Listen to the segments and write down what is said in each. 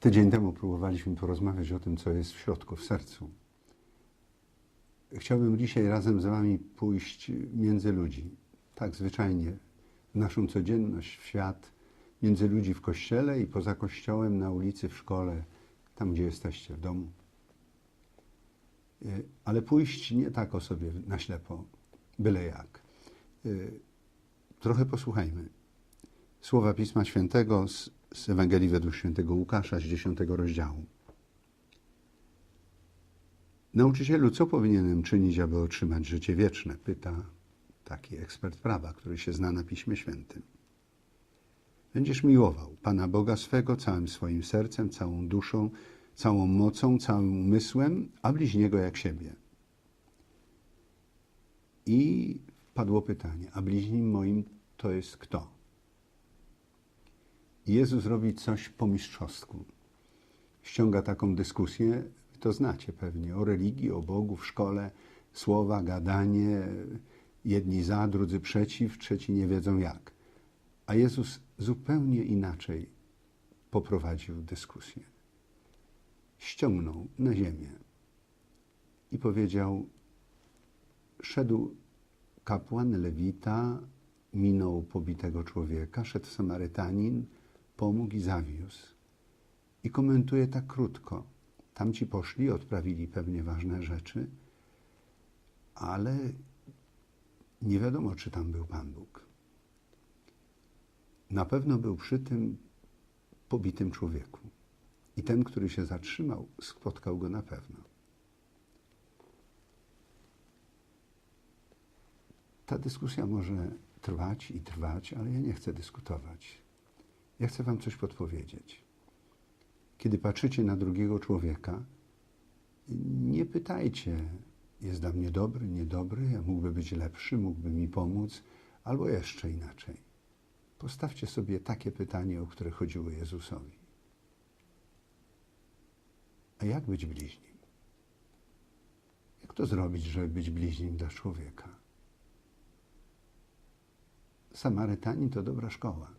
Tydzień temu próbowaliśmy porozmawiać o tym, co jest w środku, w sercu. Chciałbym dzisiaj razem z Wami pójść między ludzi, tak zwyczajnie, w naszą codzienność, w świat, między ludzi w kościele i poza kościołem, na ulicy, w szkole, tam gdzie jesteście, w domu. Y, Ale pójść nie tak o sobie na ślepo, byle jak. Y, Trochę posłuchajmy. Słowa Pisma Świętego z, z Ewangelii według świętego Łukasza z 10 rozdziału. Nauczycielu, co powinienem czynić, aby otrzymać życie wieczne? Pyta taki ekspert prawa, który się zna na Piśmie Świętym. Będziesz miłował Pana Boga swego całym swoim sercem, całą duszą, całą mocą, całym umysłem, a bliźniego jak siebie. I padło pytanie, a bliźnim moim to jest kto? Jezus robi coś po mistrzostku. Ściąga taką dyskusję, to znacie pewnie, o religii, o Bogu w szkole, słowa, gadanie, jedni za, drudzy przeciw, trzeci nie wiedzą jak. A Jezus zupełnie inaczej poprowadził dyskusję. Ściągnął na ziemię i powiedział: Szedł kapłan Lewita, minął pobitego człowieka, szedł Samarytanin, pomógł i zawiózł. I komentuje tak krótko. Tamci poszli, odprawili pewnie ważne rzeczy, ale nie wiadomo, czy tam był Pan Bóg. Na pewno był przy tym pobitym człowieku. I ten, który się zatrzymał, spotkał go na pewno. Ta dyskusja może trwać i trwać, ale ja nie chcę dyskutować. Ja chcę Wam coś podpowiedzieć. Kiedy patrzycie na drugiego człowieka, nie pytajcie, jest dla mnie dobry, niedobry, mógłby być lepszy, mógłby mi pomóc, albo jeszcze inaczej. Postawcie sobie takie pytanie, o które chodziło Jezusowi. A jak być bliźnim? Jak to zrobić, żeby być bliźnim dla człowieka? Samarytanin to dobra szkoła.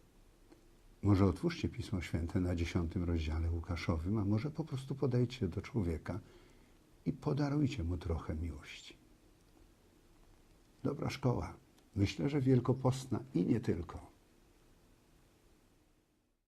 Może otwórzcie Pismo Święte na dziesiątym rozdziale Łukaszowym, a może po prostu podejdźcie do człowieka i podarujcie mu trochę miłości. Dobra szkoła. Myślę, że wielkopostna i nie tylko.